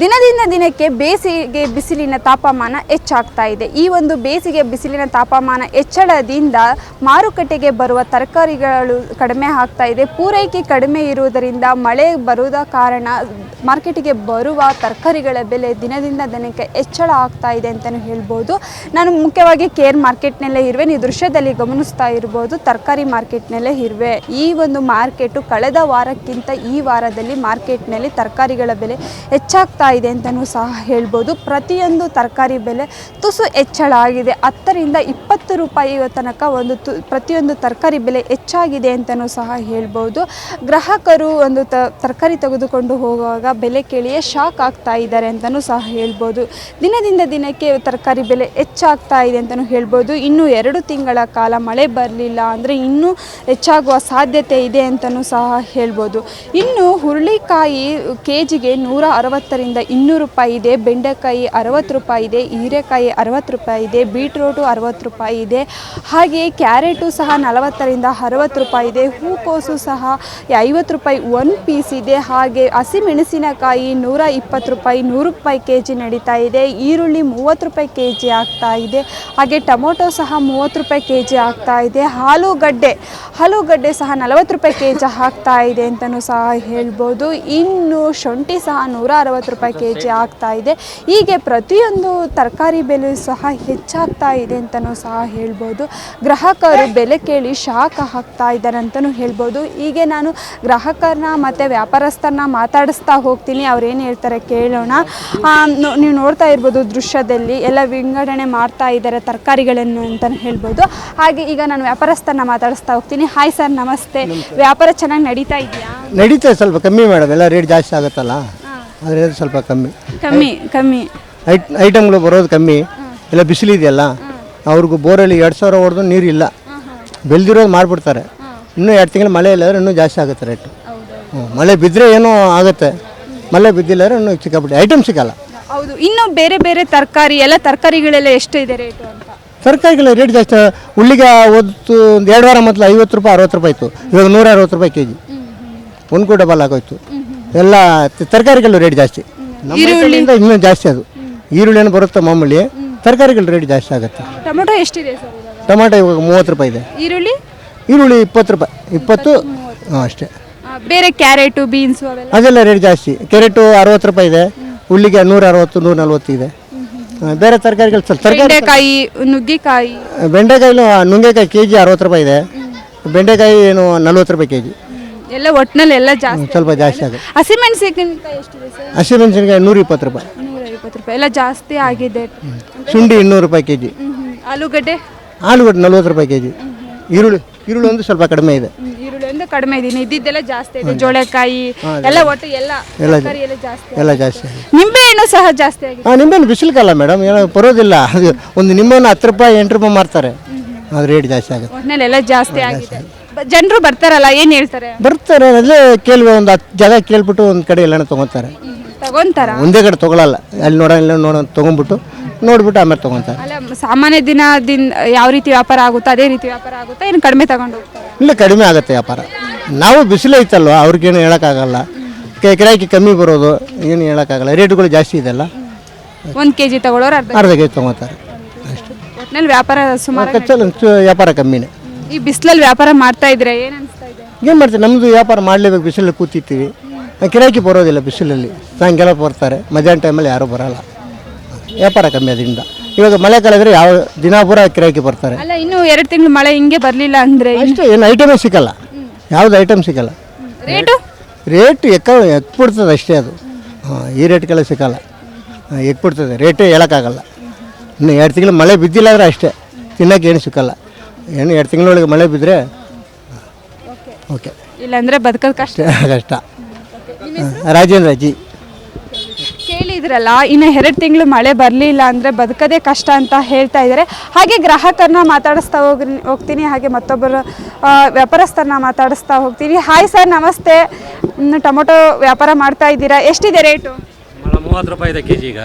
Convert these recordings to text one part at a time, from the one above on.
ದಿನದಿಂದ ದಿನಕ್ಕೆ ಬೇಸಿಗೆ ಬಿಸಿಲಿನ ತಾಪಮಾನ ಹೆಚ್ಚಾಗ್ತಾ ಇದೆ. ಈ ಒಂದು ಬೇಸಿಗೆ ಬಿಸಿಲಿನ ತಾಪಮಾನ ಹೆಚ್ಚಳದಿಂದ ಮಾರುಕಟ್ಟೆಗೆ ಬರುವ ತರಕಾರಿಗಳು ಕಡಿಮೆ ಆಗ್ತಾ ಇದೆ. ಪೂರೈಕೆ ಕಡಿಮೆ ಇರುವುದರಿಂದ ಮಳೆ ಬರುವುದ ಕಾರಣ ಮಾರ್ಕೆಟಿಗೆ ಬರುವ ತರಕಾರಿಗಳ ಬೆಲೆ ದಿನದಿಂದ ದಿನಕ್ಕೆ ಹೆಚ್ಚಳ ಆಗ್ತಾ ಇದೆ ಅಂತಲೂ ಹೇಳ್ಬೋದು. ನಾನು ಮುಖ್ಯವಾಗಿ ಕೇರ್ ಮಾರ್ಕೆಟ್ನಲ್ಲೇ ಇರುವೆ. ನೀವು ದೃಶ್ಯದಲ್ಲಿ ಗಮನಿಸ್ತಾ ಇರ್ಬೋದು, ತರಕಾರಿ ಮಾರ್ಕೆಟ್ನಲ್ಲೇ ಇರುವೆ. ಈ ಒಂದು ಮಾರ್ಕೆಟು ಕಳೆದ ವಾರಕ್ಕಿಂತ ಈ ವಾರದಲ್ಲಿ ಮಾರ್ಕೆಟ್ನಲ್ಲಿ ತರಕಾರಿಗಳ ಬೆಲೆ ಹೆಚ್ಚಾಗ್ತಾ ಇದೆ ಅಂತಲೂ ಸಹ ಹೇಳ್ಬೋದು. ಪ್ರತಿಯೊಂದು ತರಕಾರಿ ಬೆಲೆ ತುಸು ಹೆಚ್ಚಳ ಆಗಿದೆ. ಹತ್ತರಿಂದ ಇಪ್ಪತ್ತು ರೂಪಾಯಿ ತನಕ ಒಂದು ತು, ಪ್ರತಿಯೊಂದು ತರಕಾರಿ ಬೆಲೆ ಹೆಚ್ಚಾಗಿದೆ ಅಂತಲೂ ಸಹ ಹೇಳ್ಬೋದು. ಗ್ರಾಹಕರು ಒಂದು ತ, ತರಕಾರಿ ತೆಗೆದುಕೊಂಡು ಹೋಗುವಾಗ ಬೆಲೆ ಕೇಳಿಯೇ ಶಾಕ್ ಆಗ್ತಾ ಇದ್ದಾರೆ ಅಂತಲೂ ಸಹ ಹೇಳ್ಬೋದು. ದಿನದಿಂದ ದಿನಕ್ಕೆ ತರಕಾರಿ ಬೆಲೆ ಹೆಚ್ಚಾಗ್ತಾ ಇದೆ ಅಂತಲೂ ಹೇಳ್ಬೋದು. ಇನ್ನೂ ಎರಡು ತಿಂಗಳ ಕಾಲ ಮಳೆ ಬರಲಿಲ್ಲ ಅಂದರೆ ಇನ್ನೂ ಹೆಚ್ಚಾಗುವ ಸಾಧ್ಯತೆ ಇದೆ ಅಂತಲೂ ಸಹ ಹೇಳ್ಬೋದು. ಇನ್ನು ಹುರುಳಿಕಾಯಿ ಕೆ ಜಿಗೆ ನೂರ ಅರವತ್ತರಿಂದ ಇನ್ನೂರು ರೂಪಾಯಿ ಇದೆ, ಬೆಂಡೆಕಾಯಿ ಅರವತ್ತು ರೂಪಾಯಿ ಇದೆ, ಹೀರೆಕಾಯಿ ಅರವತ್ತು ರೂಪಾಯಿ ಇದೆ, ಬೀಟ್ರೋಟು ಅರವತ್ತು ರೂಪಾಯಿ ಇದೆ. ಹಾಗೆ ಕ್ಯಾರೆಟು ಸಹ ನಲವತ್ತರಿಂದ ಅರವತ್ತು ರೂಪಾಯಿ ಇದೆ, ಹೂಕೋಸು ಸಹ ಐವತ್ತು ರೂಪಾಯಿ ಒನ್ ಪೀಸ್ ಇದೆ. ಹಾಗೆ ಹಸಿಮೆಣಸಿನಕಾಯಿ ನೂರ ಇಪ್ಪತ್ತು ರೂಪಾಯಿ, ನೂರು ರೂಪಾಯಿ ಕೆ ಜಿ ನಡೀತಾ ಇದೆ. ಈರುಳ್ಳಿ ಮೂವತ್ತು ರೂಪಾಯಿ ಕೆ ಜಿ ಆಗ್ತಾ ಇದೆ. ಹಾಗೆ ಟೊಮೊಟೊ ಸಹ ಮೂವತ್ತು ರೂಪಾಯಿ ಕೆ ಜಿ ಆಗ್ತಾ ಇದೆ. ಆಲೂಗಡ್ಡೆ ಆಲೂಗಡ್ಡೆ ಸಹ ನಲವತ್ತು ರೂಪಾಯಿ ಕೆ ಜಿ ಆಗ್ತಾ ಇದೆ ಅಂತಲೂ ಸಹ ಹೇಳ್ಬೋದು. ಇನ್ನು ಶುಂಠಿ ಸಹ ನೂರ ಅರವತ್ತು ರೂಪಾಯಿ ಕೆ ಜಿ ಆಗ್ತಾ ಇದೆ. ಹೀಗೆ ಪ್ರತಿಯೊಂದು ತರಕಾರಿ ಬೆಲೆ ಸಹ ಹೆಚ್ಚಾಗ್ತಾ ಇದೆ ಅಂತಲೂ ಸಹ ಹೇಳ್ಬೋದು. ಗ್ರಾಹಕರು ಬೆಲೆ ಕೇಳಿ ಶಾಖ ಹಾಕ್ತಾ ಇದ್ದಾರೆ ಅಂತಲೂ ಹೇಳ್ಬೋದು. ಹೀಗೆ ನಾನು ಗ್ರಾಹಕರನ್ನ ಮತ್ತು ವ್ಯಾಪಾರಸ್ಥರನ್ನ ಮಾತಾಡಿಸ್ತಾ ಹೋಗ್ತೀನಿ. ಅವ್ರೇನು ಹೇಳ್ತಾರೆ ಕೇಳೋಣ. ನೀವು ನೋಡ್ತಾ ಇರ್ಬೋದು ದೃಶ್ಯದಲ್ಲಿ ಎಲ್ಲ ವಿಂಗಡಣೆ ಮಾಡ್ತಾ ಇದ್ದಾರೆ ತರಕಾರಿಗಳನ್ನು ಅಂತಲೂ ಹೇಳ್ಬೋದು. ಹಾಗೆ ಈಗ ನಾನು ವ್ಯಾಪಾರಸ್ಥರನ್ನ ಮಾತಾಡಿಸ್ತಾ ಹೋಗ್ತೀನಿ. ಹಾಯ್ ಸರ್ ನಮಸ್ತೆ. ವ್ಯಾಪಾರ ಚೆನ್ನಾಗಿ ನಡೀತಾ ಇದೆಯಾ? ನಡೀತದೆ ಸ್ವಲ್ಪ ಕಮ್ಮಿ ಮೇಡಮ್ ಎಲ್ಲ ರೇಟ್ ಜಾಸ್ತಿ ಆಗುತ್ತಲ್ಲ? ಅದರಿಂದ ಸ್ವಲ್ಪ ಕಮ್ಮಿ. ಕಮ್ಮಿ ಕಮ್ಮಿ. ಐಟ್ ಐಟಮ್ಗಳು ಬರೋದು ಕಮ್ಮಿ. ಇಲ್ಲ ಬಿಸಿಲಿದೆಯಲ್ಲ ಅವ್ರಿಗೂ ಬೋರಲ್ಲಿ ಎರಡು ಸಾವಿರ ಹೊಡೆದು ನೀರಿಲ್ಲ ಬೆಳೆದಿರೋದು ಮಾಡಿಬಿಡ್ತಾರೆ. ಇನ್ನೂ ಎರಡು ತಿಂಗಳು ಮಳೆ ಇಲ್ಲಾದ್ರೆ ಇನ್ನೂ ಜಾಸ್ತಿ ಆಗುತ್ತೆ ರೇಟು ಹ್ಞೂ ಮಳೆ ಬಿದ್ದರೆ ಏನೋ ಆಗುತ್ತೆ. ಮಳೆ ಬಿದ್ದಿಲ್ಲ ಅಂದ್ರೆ ಇನ್ನೂ ಸಿಕ್ಕಾಬಿಟ್ಟು ಐಟಮ್ ಸಿಗಲ್ಲ. ಹೌದು ಇನ್ನು ಬೇರೆ ಬೇರೆ ತರಕಾರಿ ಎಲ್ಲ ತರಕಾರಿಗಳೆಲ್ಲ ಎಷ್ಟು ಇದೆ ರೇಟು ಅಂತ? ತರಕಾರಿಗಳ ರೇಟ್ ಜಾಸ್ತಿ. ಉಳ್ಳಿಗೆ ಅವತ್ತು ಒಂದು ಎರಡು ವಾರ ಮೊದಲು ಐವತ್ತು ರೂಪಾಯಿ ಅರವತ್ತು ರೂಪಾಯಿ ಇತ್ತು. ಇವಾಗ ನೂರ ಅರವತ್ತು ರೂಪಾಯಿ ಕೆ ಜಿ ಒಂದು ಕೂಡ ಡಬಲ್ ಆಗೋಯ್ತು. ಎಲ್ಲ ತರಕಾರಿಗಳು ರೇಟ್ ಜಾಸ್ತಿ. ನಮ್ಮ ಇನ್ನೂ ಜಾಸ್ತಿ ಅದು. ಈರುಳ್ಳಿ ಏನು ಬರುತ್ತೆ ಮಾಮೂಲಿ. ತರಕಾರಿಗಳ ರೇಟ್ ಜಾಸ್ತಿ ಆಗುತ್ತೆ. ಟೊಮೊಟೊ ಎಷ್ಟಿದೆ ಸರ್ ಇವಾಗ? ಟೊಮಾಟೊ ಇವಾಗ ಮೂವತ್ತು ರೂಪಾಯಿ ಇದೆ. ಈರುಳ್ಳಿ? ಈರುಳ್ಳಿ ಇಪ್ಪತ್ತು ರೂಪಾಯಿ. ಇಪ್ಪತ್ತು ಹಾಂ ಅಷ್ಟೇ. ಆ, ಬೇರೆ ಕ್ಯಾರೆಟು ಬೀನ್ಸ್ ಅವೆಲ್ಲ? ಅದೆಲ್ಲ ರೇಟ್ ಜಾಸ್ತಿ. ಕ್ಯಾರೆಟು ಅರವತ್ತು ರೂಪಾಯಿ ಇದೆ. ಹುಲ್ಲಿಗೆ ನೂರ ಅರವತ್ತು ನೂರ ನಲ್ವತ್ತು ಇದೆ. ಆ, ಬೇರೆ ತರಕಾರಿಗಳು ಸ್ವಲ್ಪ ತರಕಾರಿ ಬೆಂಡೆಕಾಯಿ ನುಗ್ಗೆಕಾಯಿ. ಬೆಂಡೆಕಾಯಿಲು ನುಂಗೆಕಾಯಿ ಕೆ ಜಿ ಅರವತ್ತು ರೂಪಾಯಿ ಇದೆ. ಬೆಂಡೆಕಾಯಿ ಏನು ನಲ್ವತ್ತು ರೂಪಾಯಿ ಕೆ ಜಿ ಎಲ್ಲ ಒಟ್ಟಿನಲ್ಲಿ ಎಲ್ಲ ಜಾಸ್ತಿ ಸ್ವಲ್ಪ ಜಾಸ್ತಿ ಆಗುತ್ತೆ. ಹಸಿಮೆಣಸಿನಕಾಯಿ ಎಷ್ಟಿದೆ ಸರ್? ಹಸಿಮೆಣಸಿನ್ಕಾಯಿ ನೂರ ಇಪ್ಪತ್ತು ರೂಪಾಯಿ. ನೂರ ಐವತ್ತು ರೂಪಾಯಿ. ಎಲ್ಲ ಜಾಸ್ತಿ ಆಗಿದೆ. ಶುಂಠಿ ಇನ್ನೂರು ರೂಪಾಯಿ ಕೆ ಜಿ ಹ್ಮ್, ಹ್ಮ್. ಆಲೂಗಡ್ಡೆ? ಆಲೂಗಡ್ಡೆ ನಲ್ವತ್ತು ರೂಪಾಯಿ ಕೆ ಜಿ ಈರುಳ್ಳಿ ಈರುಳ್ಳಿ ಒಂದು ಸ್ವಲ್ಪ ಕಡಿಮೆ ಇದೆ. ಹ್ಮ್, ಈರುಳ್ಳಿ ಒಂದು ಕಡಿಮೆ ಇದೀನಿ ಇದ್ದಿದ್ದೆಲ್ಲ ಜಾಸ್ತಿ ಇದೆ. ಜೋಳೆಕಾಯಿ ಎಲ್ಲ ಒಟ್ಟು ಎಲ್ಲ ಎಲ್ಲ ತರಕಾರಿ ಎಲ್ಲ ಜಾಸ್ತಿ ಎಲ್ಲ ಜಾಸ್ತಿ ಆಗಿದೆ. ನಿಂಬೆಹಣ್ಣು ಸಹ ಜಾಸ್ತಿ ಆಗಿದೆ. ಹಾಂ ನಿಂಬೆಹಣ್ಣು ಬಿಸಿಲುಕಲ್ಲ ಮೇಡಮ್ ಏನೋ ಬರೋದಿಲ್ಲ. ಅದು ಒಂದು ನಿಂಬೆಹಣ್ಣು ಹತ್ತು ರೂಪಾಯಿ ಎಂಟು ರೂಪಾಯಿ ಮಾರ್ತಾರೆ. ಅದು ರೇಟ್ ಜಾಸ್ತಿ ಆಗುತ್ತೆ. ಒಟ್ಟಿನಲ್ಲಿ ಎಲ್ಲ ಜಾಸ್ತಿ ಆಗಿದೆ. ಜನರು ಬರ್ತಾರಲ್ಲ ಏನು ಹೇಳ್ತಾರೆ? ಬರ್ತಾರೆ ಅಲ್ಲೇ ಕೇಳುವ ಒಂದು ಹತ್ತು ಜಾಗ ಕೇಳ್ಬಿಟ್ಟು ಒಂದು ಕಡೆ ಎಲ್ಲಾನು ತೊಗೊತಾರೆ. ತಗೊಂತಾರ? ಒಂದೇ ಕಡೆ ತಗೊಳಲ್ಲ. ಅಲ್ಲಿ ನೋಡೋ ಇಲ್ಲ ನೋಡೋ ತಗೊಂಡ್ಬಿಟ್ಟು ನೋಡ್ಬಿಟ್ಟು ಆಮೇಲೆ ತಗೊಂತಾರೆ. ಅಲ್ಲ ಸಾಮಾನ್ಯ ದಿನ ದಿನ ಯಾವ ರೀತಿ ವ್ಯಾಪಾರ ಆಗುತ್ತೋ ಅದೇ ರೀತಿ ವ್ಯಾಪಾರ ಆಗುತ್ತೆ ಏನು ಕಡಿಮೆ ತಗೊಂಡು ಹೋಗ್ತಾರೆ? ಇಲ್ಲ ಕಡಿಮೆ ಆಗುತ್ತೆ ವ್ಯಾಪಾರ. ನಾವು ಬಿಸಿಲು ಐತಲ್ವ ಅವ್ರಿಗೇನು ಹೇಳೋಕ್ಕಾಗಲ್ಲ. ಕೆ- ಗಿರಾಕಿ ಕಮ್ಮಿ ಬರೋದು ಏನು ಹೇಳೋಕ್ಕಾಗಲ್ಲ. ರೇಟ್ಗಳು ಜಾಸ್ತಿ ಇದೆಲ್ಲ. ಒಂದು ಕೆ ಜಿ ತಗೊಳ್ಳೋರು ಅರ್ಧ ಕೆಜಿ. ಕೆ ತೊಗೊತಾರೆ. ಅಷ್ಟೇ. ವ್ಯಾಪಾರ ಸುಮಾರು ಒಂಚೂರು ವ್ಯಾಪಾರ ಕಮ್ಮಿನೇ. ಈ ಬಿಸಿಲಲ್ಲಿ ವ್ಯಾಪಾರ ಮಾಡ್ತಾ ಇದ್ರೆ ಏನು ಅನಿಸ್ತಾ ಇದೆ? ಏನು ಮಾಡ್ತೀವಿ? ನಮ್ಮದು ವ್ಯಾಪಾರ ಮಾಡ್ಲೇಬೇಕು ಬಿಸಿಲಲ್ಲಿ ಕೂತಿರ್ತೀವಿ. ಕಿರಾಕಿ ಬರೋದಿಲ್ಲ ಬಿಸಿಲಲ್ಲಿ. ಸಾಯಂಕಾಲ ಬರ್ತಾರೆ. ಮಧ್ಯಾಹ್ನ ಟೈಮಲ್ಲಿ ಯಾರೂ ಬರಲ್ಲ. ವ್ಯಾಪಾರ ಕಮ್ಮಿ ಅದರಿಂದ ಇವಾಗ ಮಳೆ ಇದ್ರೆ ಯಾವ ದಿನ ಪೂರ ಕಿರಾಕಿ ಬರ್ತಾರೆ. ಅಲ್ಲ ಇನ್ನು ಎರಡು ತಿಂಗಳು ಮಳೆ ಹಿಂಗೆ ಬರಲಿಲ್ಲ ಅಂದರೆ ಅಷ್ಟೇ ಏನು ಐಟಮೇ ಸಿಕ್ಕಲ್ಲ. ಯಾವ್ದು ಐಟಮ್ ಸಿಕ್ಕಲ್ಲ. ರೇಟು ರೇಟ್ ಎಕ್ಕ ಎಕ್ಬಿಡ್ತದೆ ಅಷ್ಟೇ ಅದು. ಹಾಂ ಈ ರೇಟ್ಗೆಲ್ಲ ಸಿಕ್ಕಲ್ಲ. ಎಕ್ಬಿಡ್ತದೆ. ರೇಟೇ ಹೇಳೋಕ್ಕಾಗಲ್ಲ. ಇನ್ನು ಎರಡು ತಿಂಗಳು ಮಳೆ ಬಿದ್ದಿಲ್ಲ ಅಂದರೆ ಅಷ್ಟೇ. ತಿನ್ನೋಕೆ ಏನು ಸಿಕ್ಕಲ್ಲ. ಏನು ಎರಡು ತಿಂಗಳೊಳಗೆ ಮಳೆ ಬಿದ್ದರೆ ಓಕೆ. ಇಲ್ಲಾಂದರೆ ಬದುಕೋದು ಕಷ್ಟ. ಕಷ್ಟ. ರಾಜೇಂದ್ರ ಜಿ. ಕೇಳಿದ್ರಲ್ಲ ಇನ್ನು ಎರಡು ತಿಂಗಳು ಮಳೆ ಬರಲಿಲ್ಲ ಅಂದರೆ ಬದುಕೋದೇ ಕಷ್ಟ ಅಂತ ಹೇಳ್ತಾ ಇದ್ದಾರೆ. ಹಾಗೆ ಗ್ರಾಹಕರನ್ನ ಮಾತಾಡಿಸ್ತಾ ಹೋಗಿ ಹೋಗ್ತೀನಿ. ಹಾಗೆ ಮತ್ತೊಬ್ಬರು ವ್ಯಾಪಾರಸ್ಥರನ್ನ ಮಾತಾಡಿಸ್ತಾ ಹೋಗ್ತೀನಿ. ಹಾಯ್ ಸರ್ ನಮಸ್ತೆ. ಇನ್ನು ಟೊಮೊಟೊ ವ್ಯಾಪಾರ ಮಾಡ್ತಾ ಇದ್ದೀರಾ? ಎಷ್ಟಿದೆ ರೇಟು? ಮೂವತ್ತು ರೂಪಾಯಿ ಇದೆ ಕೆ ಜಿ ಈಗ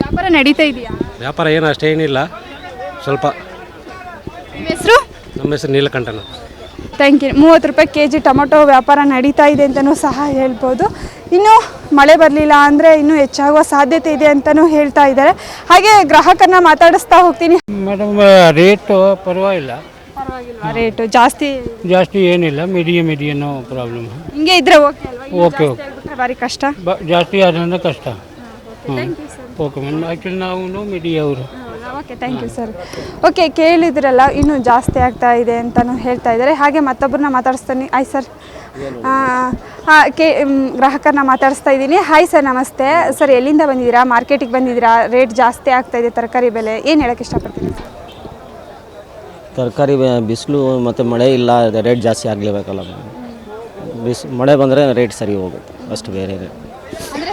ವ್ಯಾಪಾರ ನಡೀತಾ ಇದೆಯಾ? ವ್ಯಾಪಾರ ಏನು ಅಷ್ಟೇನಿಲ್ಲ. ಸ್ವಲ್ಪ ನಿಮ್ಮ ಹೆಸರು ನೀಲಕಂಠನ ಥ್ಯಾಂಕ್ ಯು ಮೂವತ್ತು ರೂಪಾಯಿ ಕೆ ಜಿ ಟೊಮೊಟೊ ವ್ಯಾಪಾರ ನಡೀತಾ ಇದೆ ಅಂತಲೂ ಸಹ ಹೇಳ್ಬೋದು. ಇನ್ನೂ ಮಳೆ ಬರಲಿಲ್ಲ ಅಂದರೆ ಇನ್ನೂ ಹೆಚ್ಚಾಗುವ ಸಾಧ್ಯತೆ ಇದೆ ಅಂತಲೂ ಹೇಳ್ತಾ ಇದ್ದಾರೆ. ಹಾಗೆ ಗ್ರಾಹಕರನ್ನ ಮಾತಾಡಿಸ್ತಾ ಹೋಗ್ತೀನಿ. ಮೇಡಮ್ ರೇಟು ಪರವಾಗಿಲ್ಲ. ಪರವಾಗಿಲ್ಲ ರೇಟು ಜಾಸ್ತಿ? ಜಾಸ್ತಿ ಏನಿಲ್ಲ ಮೀಡಿಯಂ ಇದೆಯೇನೋ ಪ್ರಾಬ್ಲಮ್. ಹಿಂಗೆ ಇದ್ರೆ ಓಕೆ ಅಲ್ವಾ? ಓಕೆ, ಜಾಸ್ತಿ ಆಗ್ಬಿಟ್ರೆ ಭಾರಿ ಕಷ್ಟ. ಬ ಜಾಸ್ತಿ ಆದ್ರಿಂದ ಕಷ್ಟ. ಹ್ಞೂ ಓಕೆ ಮೇಡಮ್ ಆ್ಯಕ್ಚುಲಿ ನಾವು ಮೀಡಿಯಾ ಅವರು okay thank you sir okay, ಕೇಳಿದ್ರಲ್ಲ, ಇನ್ನೂ ಜಾಸ್ತಿ ಆಗ್ತಾ ಇದೆ ಅಂತಲೂ ಹೇಳ್ತಾ ಇದ್ದಾರೆ. ಹಾಗೆ ಮತ್ತೊಬ್ಬರನ್ನ ಮಾತಾಡಿಸ್ತೀನಿ. ಆಯ್ ಸರ್ ಹಾಂ ಕೆ ಗ್ರಾಹಕರನ್ನ ಮಾತಾಡಿಸ್ತಾ ಇದ್ದೀನಿ. ಹಾಯ್ ಸರ್ ನಮಸ್ತೆ. ಸರ್ ಎಲ್ಲಿಂದ ಬಂದಿದ್ದೀರಾ? ಮಾರ್ಕೆಟಿಗೆ ಬಂದಿದ್ದೀರಾ? ರೇಟ್ ಜಾಸ್ತಿ ಆಗ್ತಾ ಇದೆ, ತರಕಾರಿ ಬೆಲೆ. ಏನು ಹೇಳಕ್ಕೆ ಇಷ್ಟಪಡ್ತೀನಿ ತರಕಾರಿ ಬಿಸಿಲು ಮತ್ತು ಮಳೆ ಇಲ್ಲ ರೇಟ್ ಜಾಸ್ತಿ ಆಗಲೇಬೇಕಲ್ಲ ಬಿಸಿ, ಮಳೆ ಬಂದರೆ ರೇಟ್ ಸರಿ ಹೋಗುತ್ತೆ. ಅಷ್ಟು ಬೇರೆ ಅಂದರೆ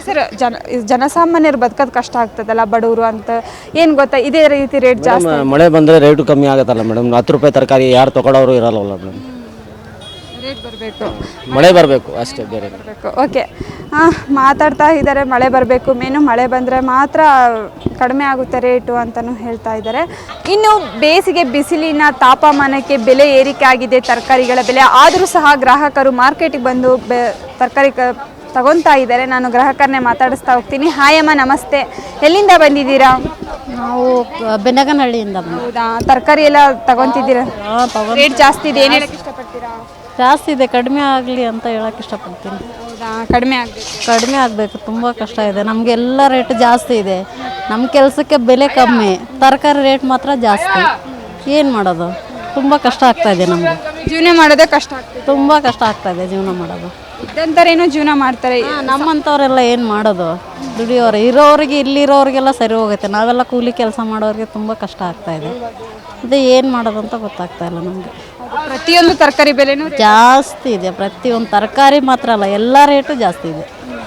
ಸರ್ ಜನ ಜನಸಾಮಾನ್ಯರು ಬದುಕೋದು ಕಷ್ಟ ಆಗ್ತದಲ್ಲ ಬಡವರು ಅಂತ? ಏನು ಗೊತ್ತಾ? ಇದೇ ರೀತಿ ರೇಟ್ ಜಾಸ್ತಿ. ಮಳೆ ಬಂದರೆ ರೇಟು ಕಮ್ಮಿ ಆಗುತ್ತಲ್ಲ ಮೇಡಮ್ ಹತ್ತು ರೂಪಾಯಿ ತರಕಾರಿ ಯಾರು ತೊಗೊಳೋರು ಇರಲ್ಲವಲ್ಲ ಮೇಡಮ್ ರೇಟ್ ಬರಬೇಕು. ಮಳೆ ಬರಬೇಕು ಅಷ್ಟೇ ಬೇರೆ ಬರಬೇಕು. ಓಕೆ ಹಾಂ ಮಾತಾಡ್ತಾ ಇದ್ದಾರೆ ಮಳೆ ಬರಬೇಕು ಮೇನು ಮಳೆ ಬಂದರೆ ಮಾತ್ರ ಕಡಿಮೆ ಆಗುತ್ತೆ ರೇಟು ಅಂತಲೂ ಹೇಳ್ತಾ ಇದ್ದಾರೆ. ಇನ್ನು ಬೇಸಿಗೆ ಬಿಸಿಲಿನ ತಾಪಮಾನಕ್ಕೆ ಬೆಲೆ ಏರಿಕೆ ಆಗಿದೆ ತರಕಾರಿಗಳ ಬೆಲೆ. ಆದರೂ ಸಹ ಗ್ರಾಹಕರು ಮಾರ್ಕೆಟಿಗೆ ಬಂದು ಬೆ ತರಕಾರಿ ಕ ತಗೊತಾ ಇದ್ದಾರೆ. ನಾನು ಗ್ರಾಹಕರನ್ನೇ ಮಾತಾಡಿಸ್ತಾ ಹೋಗ್ತೀನಿ. ಹಾಯ್ ಅಮ್ಮ ನಮಸ್ತೆ. ಎಲ್ಲಿಂದ ಬಂದಿದ್ದೀರಾ? ನಾವು ಬೆನಗನಹಳ್ಳಿಯಿಂದ ಹೌದಾ? ತರಕಾರಿ ಎಲ್ಲ ತಗೊತಿದ್ದೀರಾ? ರೇಟ್ ಜಾಸ್ತಿ ಇದೆ ಏನು ಹೇಳಕ್ಕೆ ಇಷ್ಟಪಡ್ತೀರಾ? ಜಾಸ್ತಿ ಇದೆ ಕಡಿಮೆ ಆಗಲಿ ಅಂತ ಹೇಳಕ್ಕೆ ಇಷ್ಟಪಡ್ತೀನಿ. ಹೌದಾ? ಕಡಿಮೆ ಆಗಬೇಕು. ಕಡಿಮೆ ಆಗಬೇಕು ತುಂಬ ಕಷ್ಟ ಇದೆ. ನಮಗೆಲ್ಲ ರೇಟ್ ಜಾಸ್ತಿ ಇದೆ. ನಮ್ಮ ಕೆಲಸಕ್ಕೆ ಬೆಲೆ ಕಮ್ಮಿ. ತರಕಾರಿ ರೇಟ್ ಮಾತ್ರ ಜಾಸ್ತಿ. ಏನು ಮಾಡೋದು? ತುಂಬ ಕಷ್ಟ ಆಗ್ತಾ ಇದೆ ನಮಗೆ. ಜೀವನ ಮಾಡೋದೇ ಕಷ್ಟ ಆಗ್ತದೆ. ತುಂಬ ಕಷ್ಟ ಆಗ್ತದೆ ಜೀವನ ಮಾಡೋದು. ಇದ್ದಂಥರೇನೋ ಜೀವನ ಮಾಡ್ತಾರೆ. ಆ, ನಮ್ಮಂಥವ್ರೆಲ್ಲ ಏನು ಮಾಡೋದು? ದುಡಿಯೋರು ಇರೋರಿಗೆ ಇಲ್ಲಿರೋರಿಗೆಲ್ಲ ಸರಿ ಹೋಗುತ್ತೆ. ನಾವೆಲ್ಲ ಕೂಲಿ ಕೆಲಸ ಮಾಡೋರಿಗೆ ತುಂಬ ಕಷ್ಟ ಆಗ್ತಾ ಇದೆ. ಅದೇ ಏನು ಮಾಡೋದು ಅಂತ ಗೊತ್ತಾಗ್ತಾ ಇಲ್ಲ ನಮಗೆ. ಪ್ರತಿಯೊಂದು ತರಕಾರಿ ಬೆಲೆನೂ ಜಾಸ್ತಿ ಇದೆ. ಪ್ರತಿಯೊಂದು ತರಕಾರಿ ಮಾತ್ರ ಅಲ್ಲ ಎಲ್ಲ ರೇಟು ಜಾಸ್ತಿ ಇದೆ.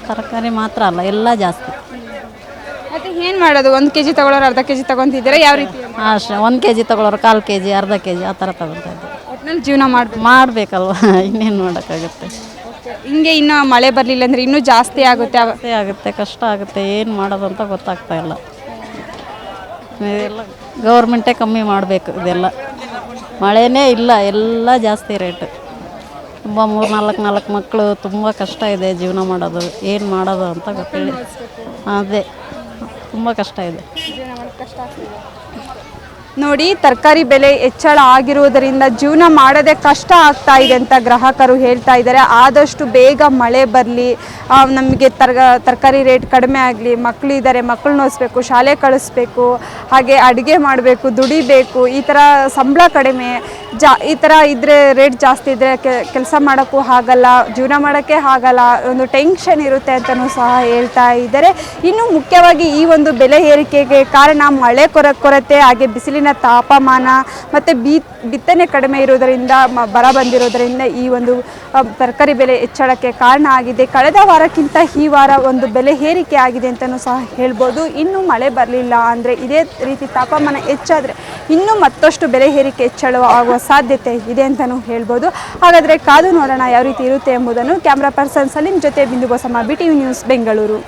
ತರಕಾರಿ ಮಾತ್ರ ಅಲ್ಲ ಎಲ್ಲ ಜಾಸ್ತಿ. ಮತ್ತೆ ಏನು ಮಾಡೋದು? ಒಂದು ಕೆ ಜಿ ತಗೊಳ್ಳೋರು ಅರ್ಧ ಕೆ ಜಿ ತಗೊಂತಿದ್ದೀರಾ? ಯಾವ ರೀತಿ? ಅಷ್ಟೇ ಒಂದು ಕೆ ಜಿ ತೊಗೊಳೋರು ಕಾಲು ಕೆ ಜಿ ಅರ್ಧ ಕೆ ಜಿ ಆ ಥರ ತಗೊಳ್ತಾ ಇದ್ದೀವಿ. ಒಟ್ನಲ್ಲಿ ಜೀವನ ಮಾಡಬೇಕು ಮಾಡಬೇಕಲ್ವ? ಇನ್ನೇನು ಮಾಡೋಕ್ಕಾಗುತ್ತೆ? ಹಿಂಗೆ ಇನ್ನು ಮಳೆ ಬರಲಿಲ್ಲ ಅಂದ್ರೆ ಇನ್ನೂ ಜಾಸ್ತಿ ಆಗುತ್ತೆ? ಅವ- ಜಾಸ್ತಿ ಆಗುತ್ತೆ ಕಷ್ಟ ಆಗುತ್ತೆ ಏನು ಮಾಡೋದು ಅಂತ ಗೊತ್ತಾಗ್ತಾ ಇಲ್ಲ. ಇದೆಲ್ಲ ಗೌರ್ಮೆಂಟೇ ಕಮ್ಮಿ ಮಾಡಬೇಕು ಇದೆಲ್ಲ. ಮಳೆನೇ ಇಲ್ಲ ಎಲ್ಲ ಜಾಸ್ತಿ ರೇಟ್. ತುಂಬ ಮೂರು ನಾಲ್ಕು ನಾಲ್ಕು ಮಕ್ಕಳು ತುಂಬ ಕಷ್ಟ ಇದೆ ಜೀವನ ಮಾಡೋದು. ಏನು ಮಾಡೋದು ಅಂತ ಗೊತ್ತಿಲ್ಲ. ಅದೇ ತುಂಬ ಕಷ್ಟ ಇದೆ. ನೋಡಿ, ತರಕಾರಿ ಬೆಲೆ ಹೆಚ್ಚಳ ಆಗಿರುವುದರಿಂದ ಜೀವನ ಮಾಡೋದೇ ಕಷ್ಟ ಆಗ್ತಾ ಇದೆ ಅಂತ ಗ್ರಾಹಕರು ಹೇಳ್ತಾ ಇದ್ದಾರೆ. ಆದಷ್ಟು ಬೇಗ ಮಳೆ ಬರಲಿ. ನಮಗೆ ತರಕಾರಿ ರೇಟ್ ಕಡಿಮೆ ಆಗಲಿ. ಮಕ್ಕಳಿದ್ದಾರೆ ಮಕ್ಕಳನ್ನ ಓದಿಸ್ಬೇಕು ಶಾಲೆ ಕಳಿಸ್ಬೇಕು, ಹಾಗೆ ಅಡುಗೆ ಮಾಡಬೇಕು, ದುಡಿಬೇಕು, ಈ ಥರ ಸಂಬಳ ಕಡಿಮೆ. ಜಾ ಈ ಥರ ಇದ್ದರೆ ರೇಟ್ ಜಾಸ್ತಿ ಇದ್ದರೆ ಕೆಲಸ ಮಾಡೋಕ್ಕೂ ಆಗಲ್ಲ ಜೀವನ ಮಾಡೋಕ್ಕೆ ಆಗಲ್ಲ ಒಂದು ಟೆನ್ಷನ್ ಇರುತ್ತೆ ಅಂತಲೂ ಸಹ ಹೇಳ್ತಾ ಇದ್ದಾರೆ. ಇನ್ನು ಮುಖ್ಯವಾಗಿ ಈ ಒಂದು ಬೆಲೆ ಏರಿಕೆಗೆ ಕಾರಣ ಮಳೆ ಕೊರ, ಕೊರತೆ, ಹಾಗೆ ಬಿಸಿಲಿನ ತಾಪಮಾನ ಮತ್ತು ಬಿ, ಬಿತ್ತನೆ ಕಡಿಮೆ ಇರೋದರಿಂದ ಬರ ಬಂದಿರೋದರಿಂದ ಈ ಒಂದು ತರಕಾರಿ ಬೆಲೆ ಹೆಚ್ಚಳಕ್ಕೆ ಕಾರಣ ಆಗಿದೆ. ಕಳೆದ ವಾರಕ್ಕಿಂತ ಈ ವಾರ ಒಂದು ಬೆಲೆ ಏರಿಕೆ ಆಗಿದೆ ಅಂತಲೂ ಸಹ ಹೇಳ್ಬೋದು. ಇನ್ನೂ ಮಳೆ ಬರಲಿಲ್ಲ ಅಂದರೆ ಇದೇ ರೀತಿ ತಾಪಮಾನ ಹೆಚ್ಚಾದರೆ ಇನ್ನೂ ಮತ್ತಷ್ಟು ಬೆಲೆ ಏರಿಕೆ ಹೆಚ್ಚಳ ಆಗುವ ಸಾಧ್ಯತೆ ಇದೆ ಅಂತಲೂ ಹೇಳ್ಬೋದು. ಹಾಗಾದರೆ ಕಾದು ನೋಡೋಣ ಯಾವ ರೀತಿ ಇರುತ್ತೆ ಎಂಬುದನ್ನು. ಕ್ಯಾಮ್ರಾ ಪರ್ಸನ್ ಸಲೀಂ ಜೊತೆ Bindu Basamma B T news, Bengaluru.